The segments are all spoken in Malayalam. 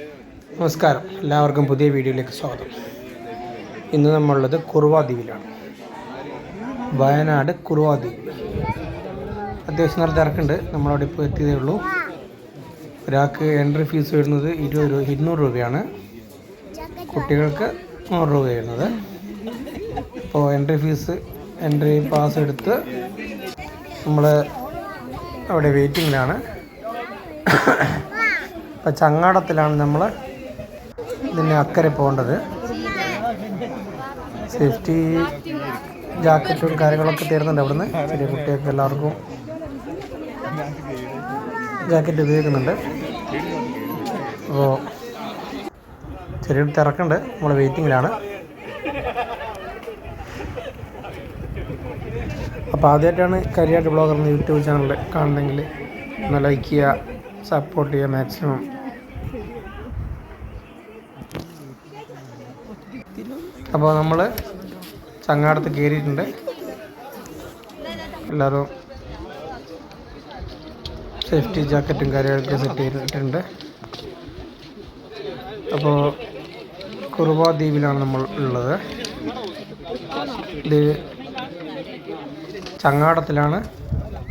നമസ്കാരം. എല്ലാവർക്കും പുതിയ വീഡിയോയിലേക്ക് സ്വാഗതം. ഇന്ന് നമ്മളുള്ളത് കുറുവാദ്വീപിലാണ് വയനാട് കുറുവാദ്വീപ് അത്യാവശ്യം നല്ല തിരക്കുണ്ട്. നമ്മളവിടെ ഇപ്പോൾ എത്തിയതേ ഉള്ളൂ. ഒരാൾക്ക് എൻട്രി ഫീസ് വരുന്നത് ഇരുപത് രൂപ ഇരുന്നൂറ് രൂപയാണ്. കുട്ടികൾക്ക് നൂറ് രൂപ വരുന്നത്. അപ്പോൾ എൻട്രി ഫീസ് എൻട്രി പാസ് എടുത്ത് നമ്മൾ അവിടെ വെയിറ്റിങ്ങിലാണ് ഇപ്പം ചങ്ങാടത്തിലാണ് നമ്മൾ ഇതിന്റെ അക്കരെ പോകേണ്ടത്. സേഫ്റ്റി ജാക്കറ്റും കാര്യങ്ങളൊക്കെ തരുന്നുണ്ട് അവിടുന്ന്. ചെറിയ കുട്ടികൾക്ക് എല്ലാവർക്കും ജാക്കറ്റ് ഉപയോഗിക്കുന്നുണ്ട്. അപ്പോൾ ചെറിയൊരു തിരക്കുണ്ട് നമ്മൾ വെയിറ്റിങ്ങിലാണ് അപ്പോൾ ആദ്യമായിട്ടാണ് കരിയാട്ട് ബ്ലോഗർ യൂട്യൂബ് ചാനൽ കാണണമെങ്കിൽ ഒന്ന് ലൈക്ക് ചെയ്യുക. സപ്പോർട്ട് ചെയ്യുക മാക്സിമം. അപ്പോൾ നമ്മൾ ചങ്ങാടത്ത് കയറിയിട്ടുണ്ട്. എല്ലാവരും സേഫ്റ്റി ജാക്കറ്റും കാര്യങ്ങളൊക്കെ സെറ്റ് ചെയ്തിട്ടുണ്ട്. അപ്പോൾ കുറുവ ദ്വീപിലാണ് നമ്മൾ ഉള്ളത്. ഇത് ചങ്ങാടത്തിലാണ്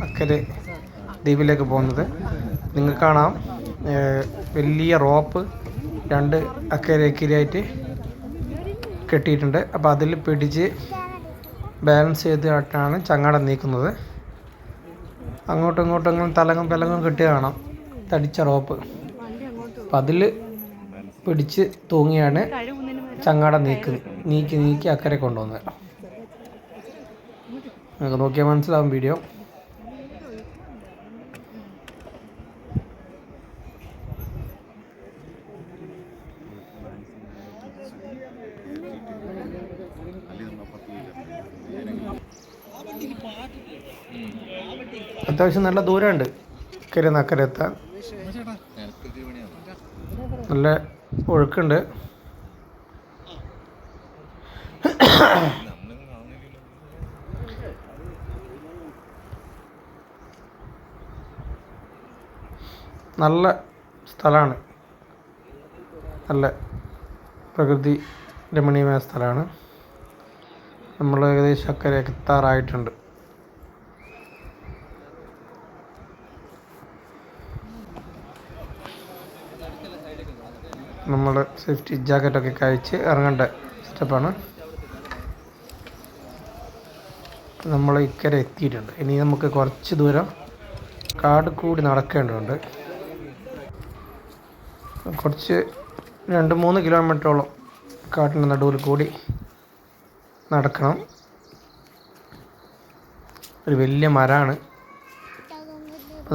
അക്കരെ ദ്വീപിലേക്ക് പോകുന്നത്. നിങ്ങൾക്ക് കാണാം. വലിയ റോപ്പ് രണ്ട് അക്കരെ അക്കരയായിട്ട് കെട്ടിയിട്ടുണ്ട്. അപ്പോൾ അതിൽ പിടിച്ച് ബാലൻസ് ചെയ്തിട്ടാണ് ചങ്ങാട നീക്കുന്നത്. അങ്ങോട്ടും ഇങ്ങോട്ടും അങ്ങനെ തലങ്ങും പെലങ്ങും കെട്ടി കാണാം. തടിച്ച റോപ്പ്. അപ്പം അതിൽ പിടിച്ച് തൂങ്ങിയാണ് ചങ്ങാട നീക്ക് നീക്കി നീക്കി അക്കരെ കൊണ്ടുവന്നത്. നിങ്ങൾക്ക് നോക്കിയാൽ മനസ്സിലാവും വീഡിയോ. അത്യാവശ്യം നല്ല ദൂരമുണ്ട്. ഇക്കരെ എത്താൻ. നല്ല ഒഴുക്കുണ്ട്. നല്ല സ്ഥലമാണ്. നല്ല പ്രകൃതി രമണീയമായ സ്ഥലമാണ്. നമ്മൾ ഏകദേശം അക്കരെ എത്താറായിട്ടുണ്ട്. നമ്മൾ സേഫ്റ്റി ജാക്കറ്റൊക്കെ കഴിച്ച് ഇറങ്ങേണ്ട? സ്റ്റെപ്പാണ് നമ്മൾ ഇക്കരെ എത്തിയിട്ടുണ്ട്. ഇനി നമുക്ക് കുറച്ച് ദൂരം കാട് കൂടി നടക്കേണ്ടതുണ്ട്. കുറച്ച് രണ്ട് മൂന്ന് കിലോമീറ്ററോളം കാട്ടിന്റെ നടുവിൽ കൂടി നടക്കണം. ഒരു വലിയ മരമാണ്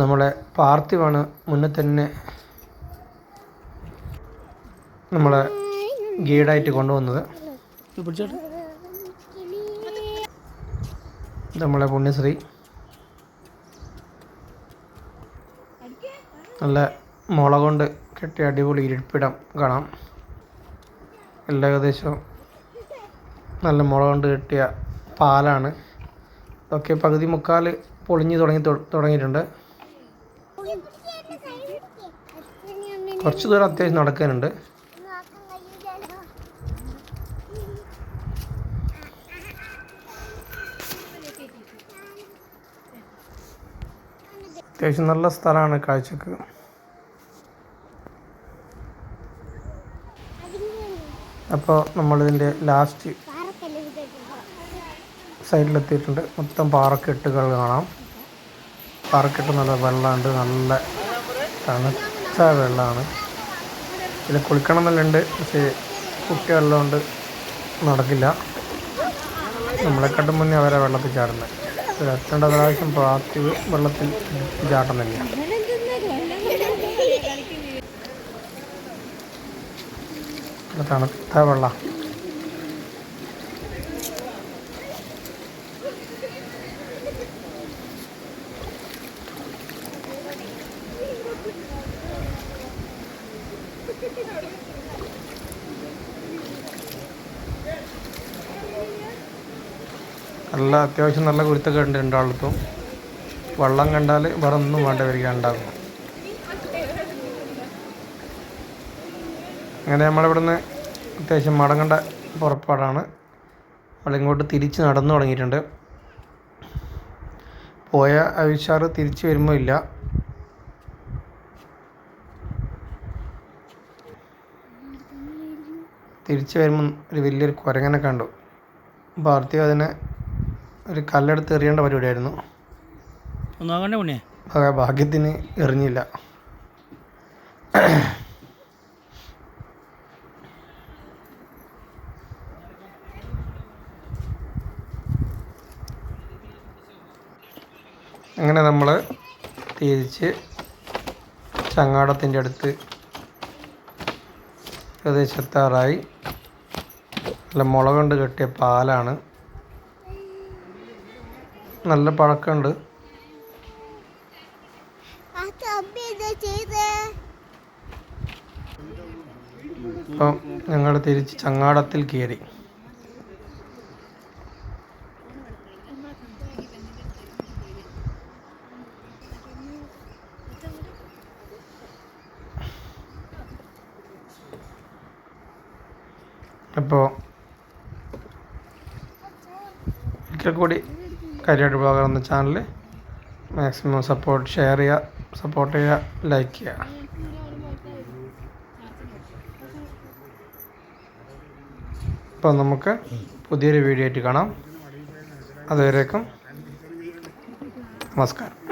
നമ്മളെ പാർത്ഥിവാണ് മുന്നേ തന്നെ നമ്മളെ ഗൈഡായിട്ട് കൊണ്ടുവന്നത്. നമ്മളെ പുണ്യശ്രീ. നല്ല മുള കൊണ്ട് കെട്ടിയ അടിപൊളി ഇരിപ്പിടം കാണാം. എല്ലാ ഏകദേശം നല്ല മുള കൊണ്ട് കെട്ടിയ പാലാണ്. ഇതൊക്കെ പകുതി മുക്കാൽ പൊളിഞ്ഞ് തുടങ്ങി തുടങ്ങിയിട്ടുണ്ട്. കുറച്ച് ദൂരം അത്യാവശ്യം നടക്കാനുണ്ട്. അത്യാവശ്യം നല്ല സ്ഥലമാണ് കാഴ്ചക്ക്. അപ്പോൾ നമ്മളിതിന്റെ ലാസ്റ്റ് സൈഡിലെത്തിയിട്ടുണ്ട്. മൊത്തം പാറക്കെട്ടുകൾ കാണാം. പാറക്കെട്ട് നല്ല വെള്ളമുണ്ട് നല്ല തണുത്ത വെള്ളമാണ് ഇതിൽ കുളിക്കണം എന്നുണ്ട് പക്ഷേ കുട്ടികളുള്ളതുകൊണ്ട് നടക്കില്ല. നമ്മളെക്കാട്ടും മുന്നേ അവരെ വെള്ളത്തിൽ ചാടുന്നത്. എത്തേണ്ട പ്രാവശ്യം പ്രാർത്ഥി വെള്ളത്തിൽ ചാട്ടുന്നില്ല തന്നെയാണ് തണുത്ത വെള്ളം. നല്ല അത്യാവശ്യം നല്ല കുരുത്തൊക്കെ ഉണ്ട് രണ്ടാളത്തും വെള്ളം കണ്ടാൽ വേറെ ഒന്നും വേണ്ട വരിക ഉണ്ടാകും അങ്ങനെ നമ്മളിവിടുന്ന് അത്യാവശ്യം മടങ്ങേണ്ട പുറപ്പാടാണ്. നമ്മളിങ്ങോട്ട് തിരിച്ച് നടന്നു തുടങ്ങിയിട്ടുണ്ട്. പോയ അവിഷാറ് തിരിച്ച് വരുമ്പോൾ ഇല്ല. തിരിച്ച് വരുമ്പോൾ ഒരു വലിയൊരു കുരങ്ങനെ കണ്ടു. പാർത്ഥിവ് അതിനെ ഒരു കല്ലെടുത്ത് എറിയേണ്ട പരിപാടിയായിരുന്നു. ഒന്നാകണ്ടേ പുണ്യേ അതെ ഭാഗ്യത്തിന് എറിഞ്ഞില്ല. അങ്ങനെ നമ്മൾ തിരിച്ച് ചങ്ങാടത്തിന്റെ അടുത്ത് ഏകദേശം എത്താറായി. നല്ല മുള കൊണ്ട് കെട്ടിയ പാലാണ് നല്ല പഴക്കമുണ്ട്. ഇപ്പം ഞങ്ങൾ തിരിച്ച് ചങ്ങാടത്തിൽ കയറി. അപ്പോൾ ഒരിക്കൽ കൂടി. കാര്യമായിട്ട് ബ്ലോഗർ എന്ന ചാനൽ മാക്സിമം സപ്പോർട്ട് ഷെയർ ചെയ്യുക സപ്പോർട്ട് ചെയ്യുക ലൈക്ക് ചെയ്യുക. അപ്പോൾ നമുക്ക് പുതിയൊരു വീഡിയോ ആയിട്ട് കാണാം. അതുവരേക്കും നമസ്കാരം.